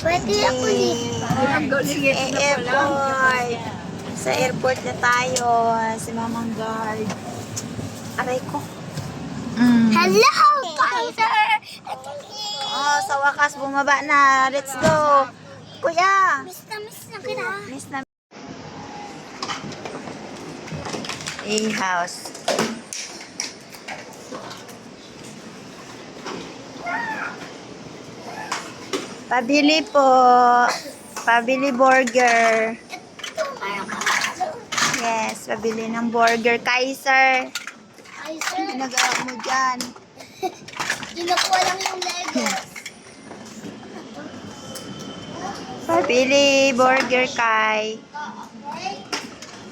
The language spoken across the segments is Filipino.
Pwede ako dito. Sige, airport. Sa airport na tayo. Si Mamang Guard. Aray ko. Mm. Hello, Kaiser! Oh, sa wakas bumaba na. Let's go. Kuya. Miss na miss na kita. Miss na. A-house. Pabili po. Pabili burger. Yes, pabili ng burger. Kaiser. Kaiser, Ginagawa mo dyan. kinukuha lang yung Lego. Pabili burger kay.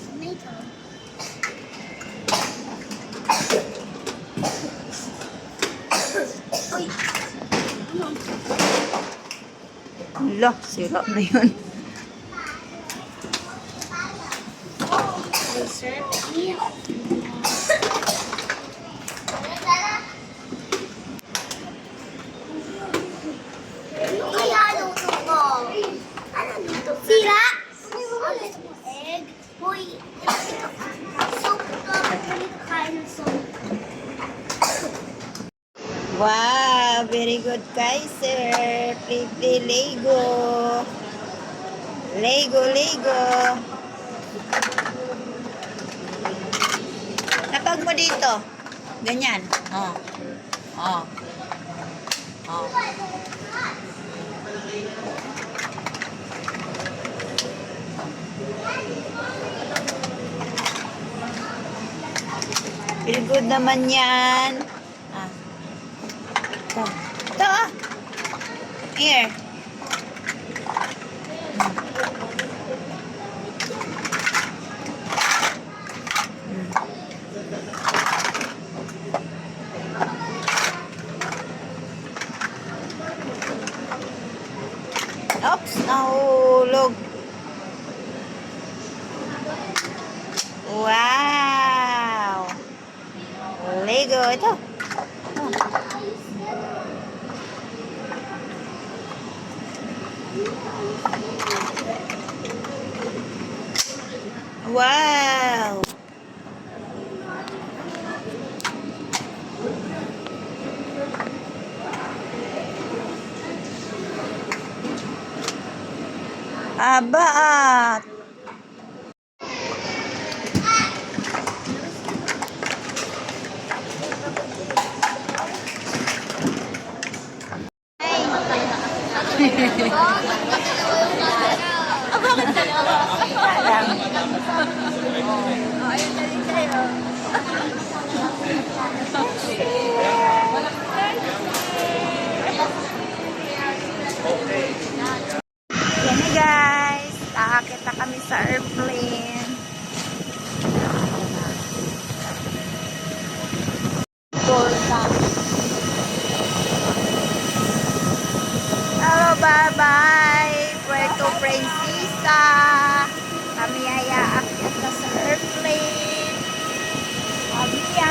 Tomato. Uy, Hala, sira na yun. Sira? Egg? Uy, soup ka. Kain ng soup. Wow, good Kaiser. Play, play Lego. Lego, Lego. Napag mo dito. Ganyan. Oh. Oh. Oh. Feel good naman yan. Here. Wow! Aba at Yan na guys. Aakit kami sa airplane. Yeah.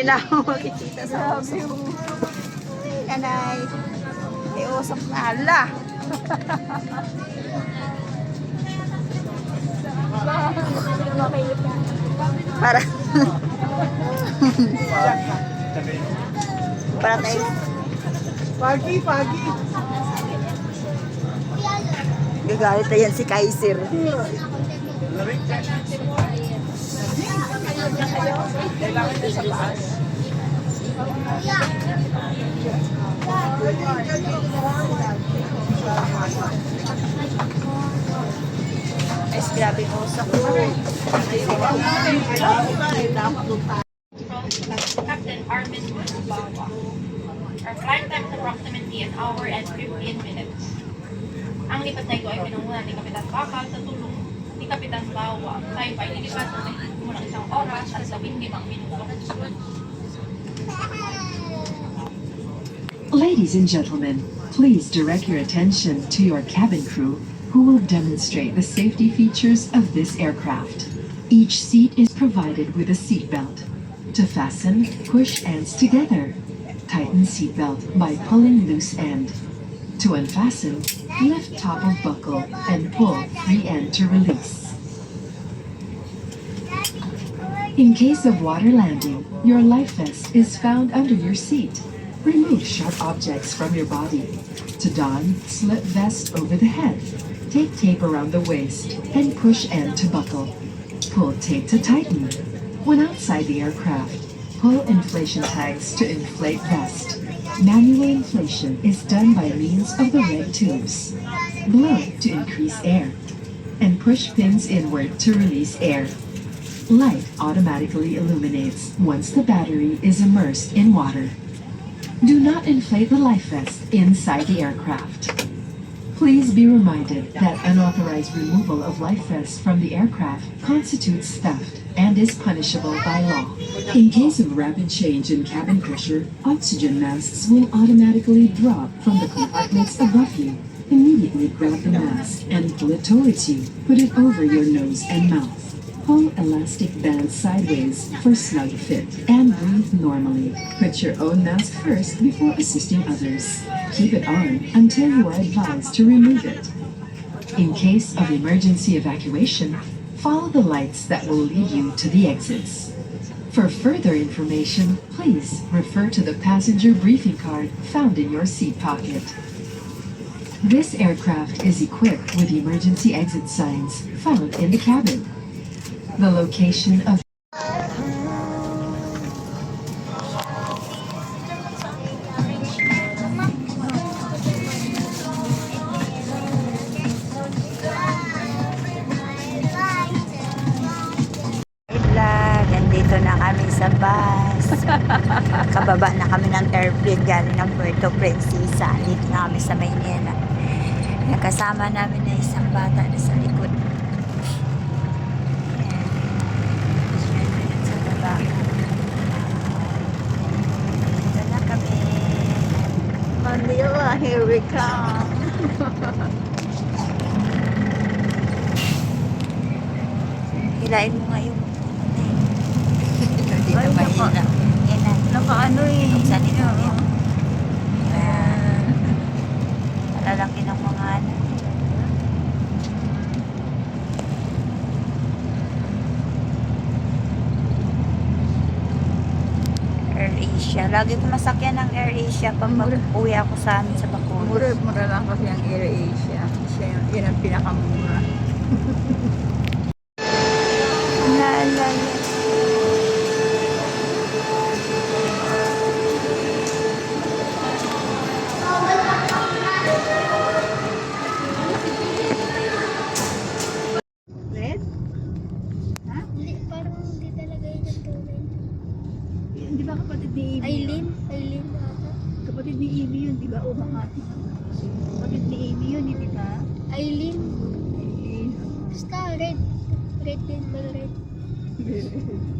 Sila ako makikita sa usok. Ay, nanay. May usok na ala. Para. Para tayo. Pagi, pagi. Gagalit na yan si Kaiser. Ay, grabe yung usok mo. Captain Armin Bawa. Our flight time is approximately an hour and 15 minutes. Ang lipat na ito ay pinangunan ni Kapitan Bakal sa tulong ni Kapitan Bawa. Tayo pa inilipat mo ng isang oras at 15 minuto. Ladies and gentlemen, please direct your attention to your cabin crew who will demonstrate the safety features of this aircraft. Each seat is provided with a seatbelt. To fasten, push ends together. Tighten seatbelt by pulling loose end. To unfasten, lift top of buckle and pull free end to release. In case of water landing, your life vest is found under your seat. Remove sharp objects from your body. To don, slip vest over the head. Take tape around the waist and push end to buckle. Pull tape to tighten. When outside the aircraft, pull inflation tags to inflate vest. Manual inflation is done by means of the red tubes. Blow to increase air. And push pins inward to release air. Light automatically illuminates once the battery is immersed in water. Do not inflate the life vest inside the aircraft. Please be reminded that unauthorized removal of life vests from the aircraft constitutes theft and is punishable by law. In case of rapid change in cabin pressure, oxygen masks will automatically drop from the compartments above you. Immediately grab the mask and pull it towards you. Put it over your nose and mouth. Pull elastic bands sideways for snug fit and breathe normally. Put your own mask first before assisting others. Keep it on until you are advised to remove it. In case of emergency evacuation, follow the lights that will lead you to the exits. For further information, please refer to the passenger briefing card found in your seat pocket. This aircraft is equipped with emergency exit signs found in the cabin. The location of sa bus. Kababa na kami ng airplane galing ng Puerto Princesa. Dito na kami sa Maynila. Nakasama namin na isang bata na sa likod. Ayan. Sa baba. Dito na kami. Manila, here we come. Hilain mo nga yung Dito Ay, ba naka- yun? Yan na. Nakaano eh. Buksan nito yun. Ayan. Malalaki ng mga ano. Air Asia. Lagi ko masakyan ng Air Asia pag mag-uwi ako sa amin sa Bacoor. Mura, mura lang kasi ang Air Asia. Siya yung, yun ang pinakamura. ni Amy? Aileen? Aileen ata. Kapatid ni Amy yun, di ba? O Makati. Kapatid ni Amy yun, di ba? Aileen? Eh, Basta red. Red din, red. Sila.